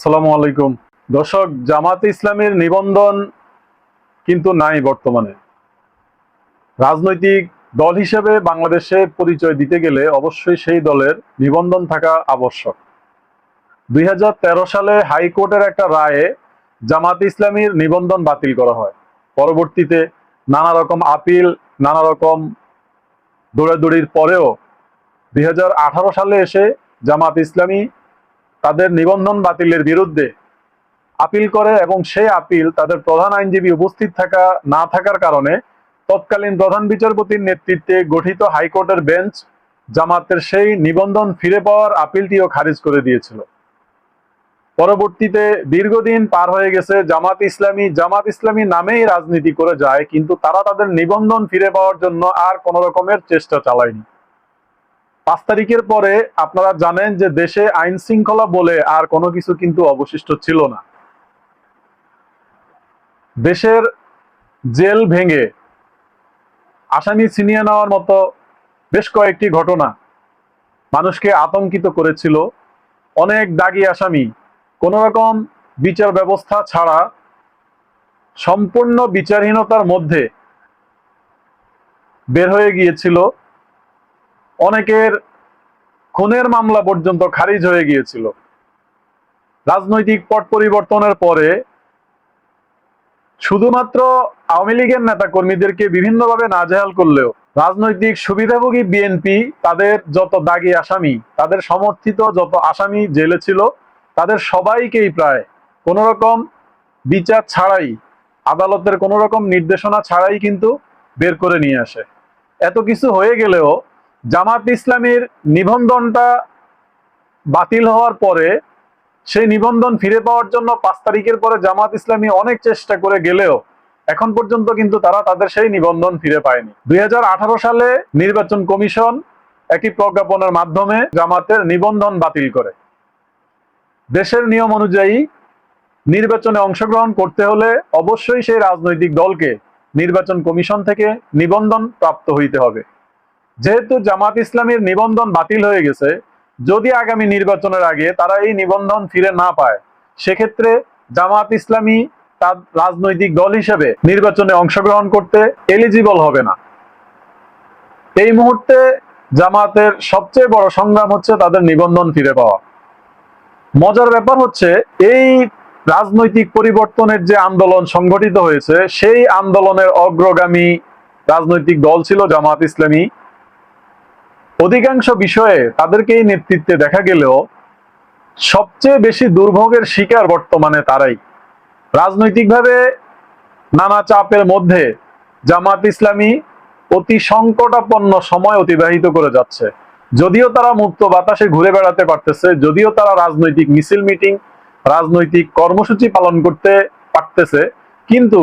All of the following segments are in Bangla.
আসসালামু আলাইকুম। দর্শক জামাতে ইসলামের নিবন্ধন কিন্তু নাই বর্তমানে। রাজনৈতিক দল হিসেবে বাংলাদেশে পরিচয় দিতে গেলে অবশ্যই সেই দলের নিবন্ধন থাকা আবশ্যক। দুই হাজার তেরো সালে হাইকোর্টের একটা রায়ে জামাতে ইসলামীর নিবন্ধন বাতিল করা হয়। পরবর্তীতে নানা রকম আপিল, নানা রকম দৌড়াদৌড়ির পরেও দুই হাজার আঠারো সালে এসে জামাত ইসলামী তাদের নিবন্ধন বাতিলের বিরুদ্ধে আপিল করে এবং সেই আপিল তাদের প্রধান আইনজীবী উপস্থিত থাকা, না থাকার কারণে তৎকালীন প্রধান বিচারপতির নেতৃত্বে গঠিত হাইকোর্টের বেঞ্চ জামাতের সেই নিবন্ধন ফিরে পাওয়ার আপিলটিও খারিজ করে দিয়েছিল। পরবর্তীতে দীর্ঘদিন পার হয়ে গেছে, জামাত ইসলামী জামাত ইসলামী নামেই রাজনীতি করে যায়, কিন্তু তারা তাদের নিবন্ধন ফিরে পাওয়ার জন্য আর কোন রকমের চেষ্টা চালায়নি। পাঁচ তারিখের পরে আপনারা জানেন যে দেশে আইন শৃঙ্খলা বলে আর কোনো কিছু কিন্তু অবশিষ্ট ছিল না। দেশের জেল ভেঙে আসামি ছিনিয়ে নেওয়ার মতো বেশ কয়েকটি ঘটনা মানুষকে আতঙ্কিত করেছিল। অনেক দাগি আসামি, কোন রকম বিচার ব্যবস্থা ছাড়া সম্পূর্ণ বিচারহীনতার মধ্যে বের হয়ে গিয়েছিল। অনেকের খুনের মামলা পর্যন্ত খারিজ হয়ে গিয়েছিল। রাজনৈতিক পট পরিবর্তনের পরে শুধুমাত্র আওয়ামী লীগের নেতা কর্মীদেরকে বিভিন্নভাবে নাজেহাল করলেও রাজনৈতিক সুবিধাভোগী বিএনপি তাদের যত দাগি আসামি, তাদের সমর্থিত যত আসামি জেলে ছিল, তাদের সবাইকেই প্রায় কোন রকম বিচার ছাড়াই, আদালতের কোন রকম নির্দেশনা ছাড়াই কিন্তু বের করে নিয়ে আসে। এত কিছু হয়ে গেলেও জামাত ইসলামীর নিবন্ধনটা বাতিল হওয়ার পরে সেই নিবন্ধন ফিরে পাওয়ার জন্য পাঁচ তারিখের পরে জামাত ইসলামী অনেক চেষ্টা করে গেলেও এখন পর্যন্ত কিন্তু তারা তাদের সেই নিবন্ধন ফিরে পায়নি। দুই হাজার আঠারো সালে নির্বাচন কমিশন একই প্রজ্ঞাপনের মাধ্যমে জামাতের নিবন্ধন বাতিল করে। দেশের নিয়ম অনুযায়ী নির্বাচনে অংশগ্রহণ করতে হলে অবশ্যই সেই রাজনৈতিক দলকে নির্বাচন কমিশন থেকে নিবন্ধন প্রাপ্ত হইতে হবে। যেহেতু জামাত ইসলামীর নিবন্ধন বাতিল হয়ে গেছে, যদি আগামী নির্বাচনের আগে তারা এই নিবন্ধন ফিরে না পায়, সেক্ষেত্রে জামাত ইসলামী তার রাজনৈতিক দল হিসেবে নির্বাচনে অংশগ্রহণ করতে এলিজিবল হবে না। এই মুহূর্তে জামাতের সবচেয়ে বড় সংগ্রাম হচ্ছে তাদের নিবন্ধন ফিরে পাওয়া। মজার ব্যাপার হচ্ছে, এই রাজনৈতিক পরিবর্তনের যে আন্দোলন সংগঠিত হয়েছে, সেই আন্দোলনের অগ্রগামী রাজনৈতিক দল ছিল জামাত ইসলামী। অধিকাংশ বিষয়ে তাদেরকে এই নেতৃত্বে দেখা গেলেও সবচেয়ে বেশি দুর্ভোগের শিকার বর্তমানে তারাই। রাজনৈতিকভাবে নানা চাপের মধ্যে জামাত ইসলামী অতি সংকটাপন্ন সময় অতিবাহিত করে যাচ্ছে। যদিও তারা মুক্ত বাতাসে ঘুরে বেড়াতে পারতেছে, যদিও তারা রাজনৈতিক মিছিল মিটিং, রাজনৈতিক কর্মসূচি পালন করতে পারতেছে, কিন্তু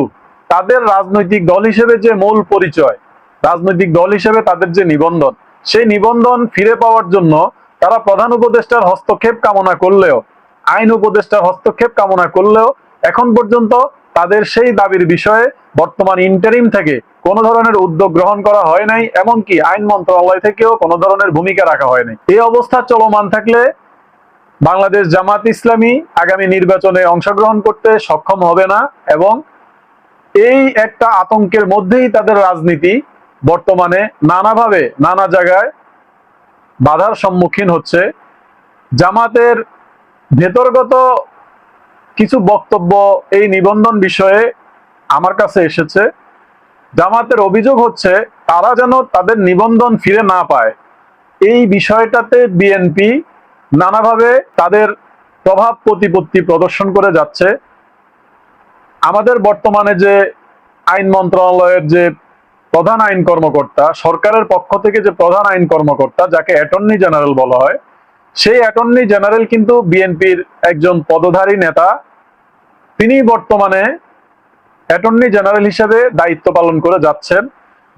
তাদের রাজনৈতিক দল হিসেবে যে মূল পরিচয়, রাজনৈতিক দল হিসেবে তাদের যে নিবন্ধন সেই নিবন্ধন ফিরে পাওয়ার জন্য তারা প্রধান উপদেষ্টার হস্তক্ষেপ কামনা করলেও, আইন উপদেষ্টার হস্তক্ষেপ কামনা করলেও এখন পর্যন্ত তাদের সেই দাবির বিষয়ে বর্তমান ইন্টারিম থেকে কোনো ধরনের উদ্যোগ গ্রহণ করা হয় নাই, এমনকি আইন মন্ত্রণালয় থেকেও কোনো ধরনের ভূমিকা রাখা হয় নাই। এই অবস্থা চলমান থাকলে বাংলাদেশ জামাত ইসলামী আগামী নির্বাচনে অংশগ্রহণ করতে সক্ষম হবে না এবং এই একটা আতঙ্কের মধ্যেই তাদের রাজনীতি বর্তমানে নানাভাবে নানা জায়গায় বাধার সম্মুখীন হচ্ছে। জামাতের ভেতরগত কিছু বক্তব্য এই নিবন্ধন বিষয়ে আমার কাছে এসেছে। জামাতের অভিযোগ হচ্ছে, তারা যেন তাদের নিবন্ধন ফিরে না পায়। এই বিষয়টাতে বিএনপি নানাভাবে তাদের প্রভাব প্রতিপত্তি প্রদর্শন করে যাচ্ছে। আমাদের বর্তমানে যে আইন মন্ত্রণালয়ের যে প্রধান আইন কর্মকর্তা, সরকারের পক্ষ থেকে যে প্রধান আইন কর্মকর্তা, যাকে অ্যাটর্নি জেনারেল বলা হয়, সেই অ্যাটর্নি জেনারেল কিন্তু বিএনপির একজন পদধারী নেতা। তিনি বর্তমানে অ্যাটর্নি জেনারেল হিসেবে দায়িত্ব পালন করে যাচ্ছেন।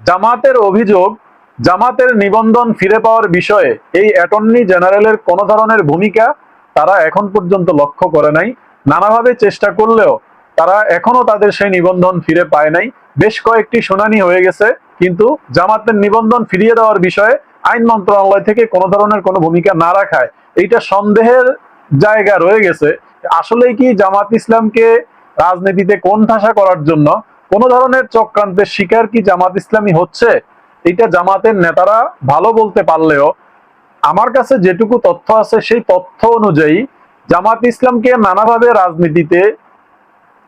জামাতের অভিযোগ, জামাতের নিবন্ধন ফিরে পাওয়ার বিষয়ে এই অ্যাটর্নি জেনারেলের কোনো ধরনের ভূমিকা তারা এখন পর্যন্ত লক্ষ্য করে নাই। নানাভাবে চেষ্টা করলেও তারা এখনও তাদের সেই নিবন্ধন ফিরে পায় নাই। বেশ কয়েকটি শুনানি হয়ে গেছে, কিন্তু জামাতের নিবন্ধন ফিরিয়ে দেওয়ার বিষয়ে আইন মন্ত্রণালয় থেকে কোনো ধরনের কোনো ভূমিকা না রাখায় এইটা সন্দেহের জায়গা রয়ে গেছে। আসলেই কি জামাত ইসলামকে রাজনীতিতে কোণঠাসা করার জন্য কোন ধরনের চক্রান্তের শিকার কি জামাত ইসলামী হচ্ছে? এটা জামাতের নেতারা ভালো বলতে পারলেও আমার কাছে যেটুকু তথ্য আছে সেই তথ্য অনুযায়ী জামাত ইসলামকে নানাভাবে রাজনীতিতে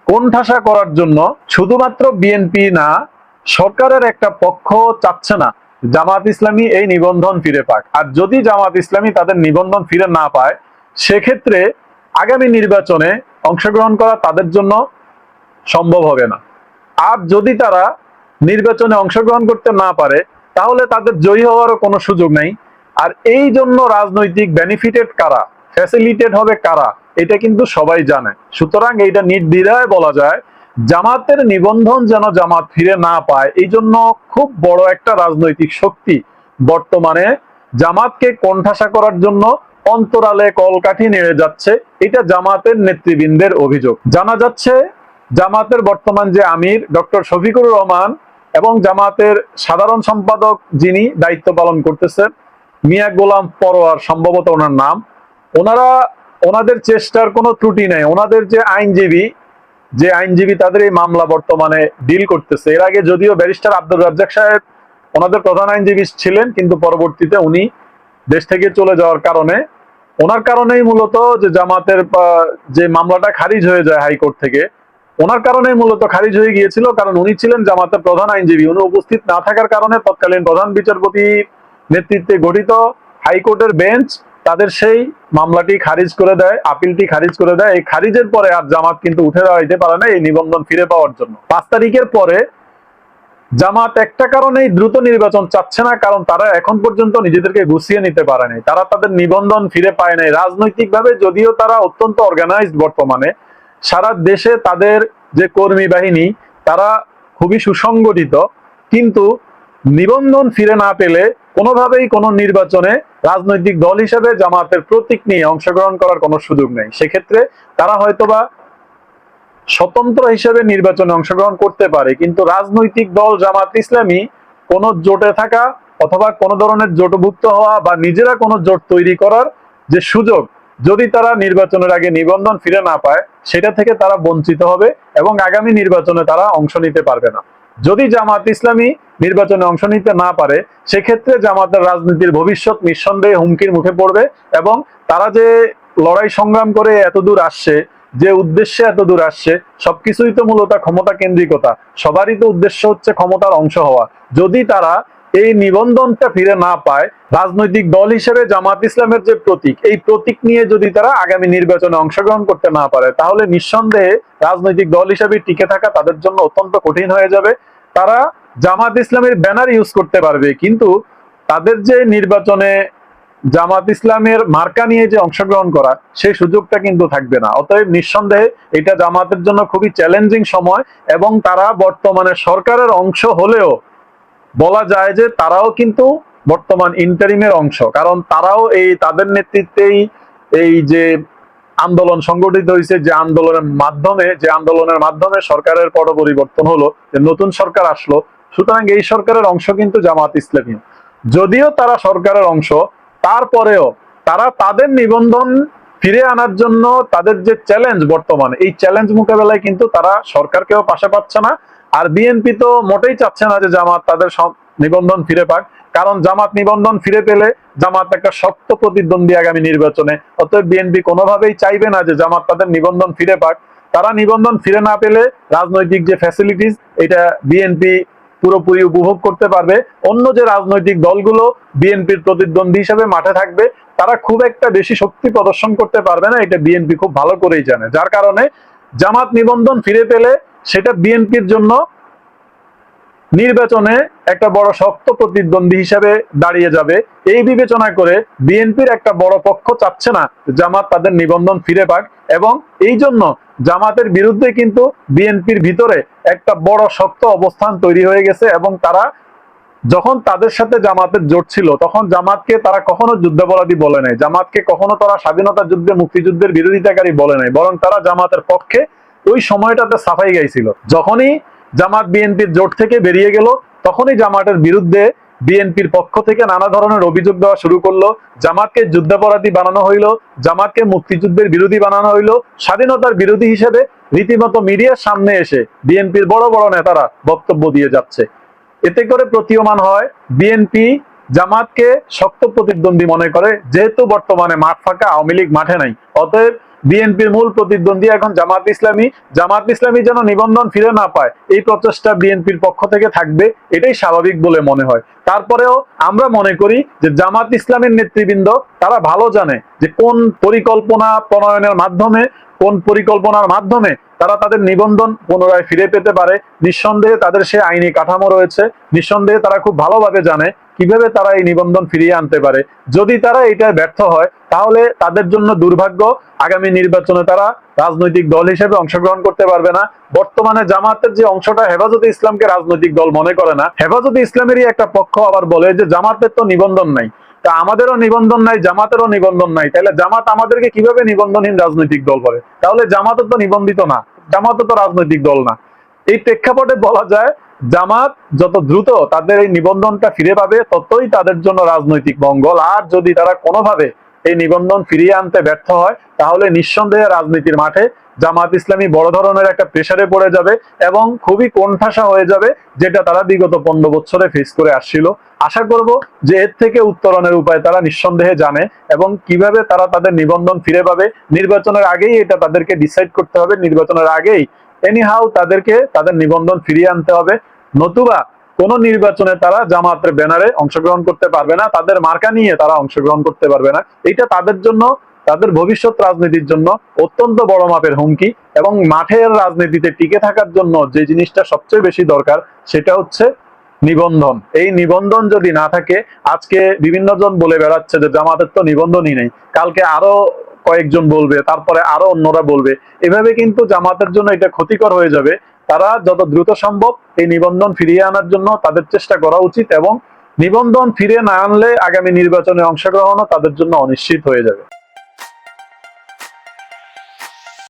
কোণঠাসা করার জন্য শুধুমাত্র বিএনপি না, সরকারের একটা পক্ষ চাচ্ছে না, জামাত ইসলামী এই নিবন্ধন ফিরে পাক। আর যদি জামাত ইসলামী তাদের নিবন্ধন ফিরে না পায়, সেক্ষেত্রে আগামী নির্বাচনে অংশগ্রহণ করা তাদের জন্য সম্ভব হবে না। আর যদি তারা নির্বাচনে অংশগ্রহণ করতে না পারে, তাহলে তাদের জয়ী হওয়ারও কোনো সুযোগ নেই। আর এই জন্য রাজনৈতিক বেনিফিটেড কারা? ফ্যাসিলিটেড হবে কারা? এটা কিন্তু সবাই জানে। সুতরাং এইটা নির্দ্বিধায় বলা যায়, জামাতের নিবন্ধন যেন জামাত ফিরে না পায়, এই জন্য খুব বড় একটা রাজনৈতিক শক্তি বর্তমানে জামাতকে কোণঠাসা করার জন্য অন্তরালে কলকাঠি নেড়ে যাচ্ছে। এটা জামাতের নেতৃবৃন্দের অভিযোগ। জানা যাচ্ছে, জামাতের বর্তমান যে আমির, ডক্টর শফিকুর রহমান এবং জামাতের সাধারণ সম্পাদক যিনি দায়িত্ব পালন করতেছেন, মিয়া গোলাম পরোয়ার, সম্ভবত ওনার নাম, ওনারা ওনাদের চেষ্টার কোনো ত্রুটি নাই। ওনাদের যে আইনজীবী যে আইনজীবী তাদের এই মামলা বর্তমানে ডিল করতেছে। এর আগে যদিও ব্যারিস্টার আব্দুর রাজ্জাক সাহেব ওনাদের প্রধান আইনজীবী ছিলেন, কিন্তু পরবর্তীতে উনি দেশ থেকে চলে যাওয়ার কারণে, ওনার কারণেই মূলত যে জামাতের যে মামলাটা খারিজ হয়ে যায় হাইকোর্ট থেকে, ওনার কারণেই মূলত খারিজ হয়ে গিয়েছিল, কারণ উনি ছিলেন জামাতের প্রধান আইনজীবী। উনি উপস্থিত না থাকার কারণে তৎকালীন প্রধান বিচারপতি নেতৃত্বে গঠিত হাইকোর্টের বেঞ্চ তাদের সেই মামলাটি খারিজ করে দেয়, আপিলটি খারিজ করে দেয়। এই খারিজের পরে আর জামাত কিন্তু উঠে দেওয়া দাঁড়াইতে পারে না এই নিবন্ধন ফিরে পাওয়ার জন্য। পাঁচ তারিখের পরে জামাত একটা কারণেই দ্রুত নির্বাচন চাচ্ছে না, কারণ তারা এখন পর্যন্ত নিজেদেরকে গুছিয়ে নিতে পারে নাই। তারা তাদের নিবন্ধন ফিরে পায় নাই। রাজনৈতিকভাবে যদিও তারা অত্যন্ত অর্গানাইজড বর্তমানে, সারা দেশে তাদের যে কর্মী বাহিনী, তারা খুবই সুসংগঠিত। কিন্তু নিবন্ধন ফিরে না পেলে কোনোভাবেই কোনো নির্বাচনে রাজনৈতিক দল হিসেবে জামাতের প্রতীক নিয়ে অংশগ্রহণ করার কোনো সুযোগ নেই। সেক্ষেত্রে তারা হয়তোবা স্বতন্ত্র হিসেবে নির্বাচনে অংশগ্রহণ করতে পারে, কিন্তু রাজনৈতিক দল জামাত ইসলামী কোনো জোটে থাকা অথবা কোনো ধরনের জোটভুক্ত হওয়া বা নিজেরা কোনো জোট তৈরি করার যে সুযোগ, যদি তারা নির্বাচনের আগে নিবন্ধন ফিরে না পায়, সেটা থেকে তারা বঞ্চিত হবে এবং আগামী নির্বাচনে তারা অংশ নিতে পারবে না। যদি জামাত ইসলামী নির্বাচনে অংশ নিতে না পারে, সেক্ষেত্রে জামাতের রাজনীতির ভবিষ্যৎ নিঃসন্দেহে হুমকির মুখে পড়বে এবং তারা যে লড়াই সংগ্রাম করে এত দূর আসছে, যে উদ্দেশ্যে এত দূর আসছে, সবকিছুই তো মূলত ক্ষমতা কেন্দ্রিকতা। সবারই তো উদ্দেশ্য হচ্ছে ক্ষমতার অংশ হওয়া। যদি তারা এই নিবন্ধনটা ফিরে না পায়, রাজনৈতিক দল হিসেবে জামাত ইসলামের যে প্রতীক, এই প্রতীক নিয়ে যদি তারা আগামী নির্বাচনে অংশগ্রহণ করতে না পারে, তাহলে নিঃসন্দেহে রাজনৈতিক দল হিসেবে টিকে থাকা তাদের জন্য অত্যন্ত কঠিন হয়ে যাবে। তারা জামাত ইসলামের ব্যানার ইউজ করতে পারবে, কিন্তু তাদের যে নির্বাচনে জামাত ইসলামের মার্কা নিয়ে যে অংশগ্রহণ করা সেই সুযোগটা কিন্তু থাকবে না। অতএব নিঃসন্দেহে এটা জামাতের জন্য খুবই চ্যালেঞ্জিং সময় এবং তারা বর্তমানে সরকারের অংশ হলেও বলা যায় যে তারাও কিন্তু বর্তমান ইন্টারিমের অংশ। কারণ তারাও এই তাদের নেতৃত্বেই এই যে আন্দোলন সংগঠিত হয়েছে, যে আন্দোলনের মাধ্যমে, যে আন্দোলনের মাধ্যমে সরকারের পরিবর্তন হলো, যে নতুন সরকার আসলো সুতরাং এই সরকারের অংশ কিন্তু জামাত ইসলামী। যদিও তারা সরকারের অংশ, তারপরেও তারা তাদের নিবন্ধন ফিরে আনার জন্য তাদের যে চ্যালেঞ্জ বর্তমানে, এই চ্যালেঞ্জ মোকাবেলায় কিন্তু তারা সরকারকেও পাশে পাচ্ছে না। আর বিএনপি তো মোটেই চাচ্ছে না যে জামাত তাদের নিবন্ধন ফিরে পাক, কারণ জামাত নিবন্ধন ফিরে পেলে জামাত একটা শক্ত প্রতিদ্বন্দ্বী আগামী নির্বাচনে। অতএব বিএনপি কোনোভাবেই চাইবে না যে জামাত তাদের নিবন্ধন ফিরে পাক। তারা নিবন্ধন ফিরে না পেলে রাজনৈতিক যে ফ্যাসিলিটিস এটা বিএনপি পুরোপুরি উপভোগ করতে পারবে। অন্য যে রাজনৈতিক দলগুলো বিএনপির প্রতিদ্বন্দ্বী হিসেবে মাঠে থাকবে, তারা খুব একটা বেশি শক্তি প্রদর্শন করতে পারবে না। এটা বিএনপি খুব ভালো করেই জানে। যার কারণে জামাত নিবন্ধন ফিরে পেলে সেটা বিএনপির জন্য নির্বাচনে একটা বড় শক্ত প্রতিদ্বন্দ্বী হিসেবে দাঁড়িয়ে যাবে। এই বিবেচনা করে বিএনপির একটা বড় পক্ষ চাচ্ছে না জামাত তাদের নিবন্ধন ফিরে পাক এবং এই জন্য জামাতের বিরুদ্ধে কিন্তু বিএনপির ভিতরে একটা বড় শক্ত অবস্থান তৈরি হয়ে গেছে এবং তারা যখন তাদের সাথে জামাতের জোট ছিল, তখন জামাতকে তারা কখনো যুদ্ধাপরাধী বলে নাই। জামাতকে কখনো তারা স্বাধীনতা যুদ্ধে, মুক্তিযুদ্ধের বিরোধিতাকারী বলে নাই। বরং তারা জামাতের পক্ষে ওই সময়টাতে সাফাই গাইছিল। যখনই জামাত বিএনপির জোট থেকে বেরিয়ে গেল, তখনই জামাতের বিরুদ্ধে বিএনপির পক্ষ থেকে নানা ধরনের অভিযোগ দেওয়া শুরু করল। জামাতকে যুদ্ধাপরাধী বানানো হইল, জামাতকে মুক্তিযুদ্ধের বিরোধী বানানো হইল। স্বাধীনতার বিরোধী হিসেবে রীতিমতো মিডিয়ার সামনে এসে বিএনপির বড় বড় নেতারা বক্তব্য দিয়ে যাচ্ছে। এতে করে প্রতীয়মান হয়, বিএনপি জামাতকে শক্ত প্রতিদ্বন্দ্বী মনে করে, যেহেতু বর্তমানে মাঠ ফাঁকা, আওয়ামী লীগ মাঠে নাই। অতএব বিএনপির মূল প্রতিদ্বন্দ্বী এখন জামাত ইসলামী। জামাত ইসলামী যেন নিবন্ধন ফিরে না পায়, এই প্রচেষ্টা বিএনপির পক্ষ থেকে থাকবে, এটাই স্বাভাবিক বলে মনে হয়। তারপরেও আমরা মনে করি যে জামাত ইসলামের নেতৃবৃন্দ, তারা ভালো জানে যে কোন পরিকল্পনা প্রণয়নের মাধ্যমে, কোন পরিকল্পনার মাধ্যমে তারা তাদের নিবন্ধন পুনরায় ফিরে পেতে পারে। নিঃসন্দেহে তাদের সে আইনি কাঠামো রয়েছে। নিঃসন্দেহে তারা খুব ভালোভাবে জানে কীভাবে তারা এই নিবন্ধন ফিরিয়ে আনতে পারে? যদি তারা এটায় ব্যর্থ হয়, তাহলে তাদের জন্য দুর্ভাগ্য, আগামী নির্বাচনে তারা রাজনৈতিক দল হিসেবে অংশগ্রহণ করতে পারবে না। বর্তমানে জামাতের যে অংশটা হেফাজতে ইসলামকে রাজনৈতিক দল মনে করে না। হেফাজতে ইসলামেরই একটা পক্ষ আবার বলে যে, জামাতের তো নিবন্ধন নাই। তা আমাদেরও নিবন্ধন নাই, জামাতেরও নিবন্ধন নাই। তাহলে জামাত আমাদেরকে কীভাবে নিবন্ধনহীন রাজনৈতিক দল করে তাহলে জামাতও তো নিবন্ধিত না। জামাতও তো রাজনৈতিক দল না। এই প্রেক্ষাপটে বলা যায় জামাত যত দ্রুত তাদের এই নিবন্ধনটা ফিরে পাবে, ততই তাদের জন্য রাজনৈতিক মঙ্গল। আর যদি তারা কোনোভাবে এই নিবন্ধন ফিরিয়ে আনতে ব্যর্থ হয়, তাহলে নিঃসন্দেহে রাজনীতির মাঠে জামাত ইসলামী বড় ধরনের একটা প্রেসারে পড়ে যাবে এবং খুবই কোণঠাসা হয়ে যাবে, যেটা তারা বিগত পনেরো বছরে ফেস করে আসছিল। আশা করব যে এর থেকে উত্তরণের উপায় তারা নিঃসন্দেহে জানে এবং কীভাবে তারা তাদের নিবন্ধন ফিরে পাবে, নির্বাচনের আগেই এটা তাদেরকে ডিসাইড করতে হবে। নির্বাচনের আগেই এনিহাউ তাদেরকে, তাদের নিবন্ধন ফিরিয়ে আনতে হবে। নতুবা কোন নির্বাচনে তারা জামাতের ব্যানারে অংশগ্রহণ করতে পারবে না, তাদের মার্কা নিয়ে তারা অংশগ্রহণ করতে পারবে না। এটা তাদের জন্য, তাদের ভবিষ্যৎ রাজনীতির জন্য অত্যন্ত বড় মাপের হুমকি এবং মাঠের রাজনীতিতে টিকে থাকার জন্য যে জিনিসটা সবচেয়ে বেশি দরকার সেটা হচ্ছে নিবন্ধন। এই নিবন্ধন যদি না থাকে, আজকে বিভিন্ন জন বলে বেড়াচ্ছে যে জামাতের তো নিবন্ধনই নেই। কালকে আরও কয়েকজন বলবে, তারপরে আরও অন্যরা বলবে। এভাবে কিন্তু জামাতের জন্য এটা ক্ষতিকর হয়ে যাবে। তারা যত দ্রুত সম্ভব এই নিবন্ধন ফিরিয়ে আনার জন্য তাদের চেষ্টা করা উচিত এবং নিবন্ধন ফিরে না আনলে আগামী নির্বাচনে অংশগ্রহণও তাদের জন্য অনিশ্চিত হয়ে যাবে।